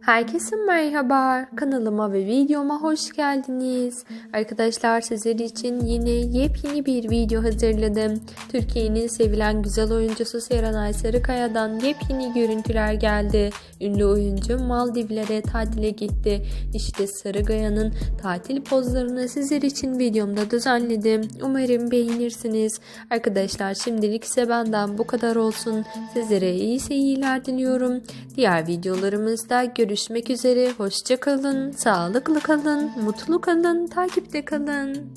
Herkese merhaba. Kanalıma ve videoma hoş geldiniz. Arkadaşlar sizler için yine yepyeni bir video hazırladım. Türkiye'nin sevilen güzel oyuncusu Serenay Sarıkaya'dan yepyeni görüntüler geldi. Ünlü oyuncu Maldivlere tatile gitti. İşte Sarıkaya'nın tatil pozlarını sizler için videomda düzenledim. Umarım beğenirsiniz. Arkadaşlar şimdilik ise benden bu kadar olsun. Sizlere iyi seyirler diliyorum. Diğer videolarımızda görüşmek üzere. Hoşça kalın, sağlıklı kalın, mutlu kalın, takipte kalın.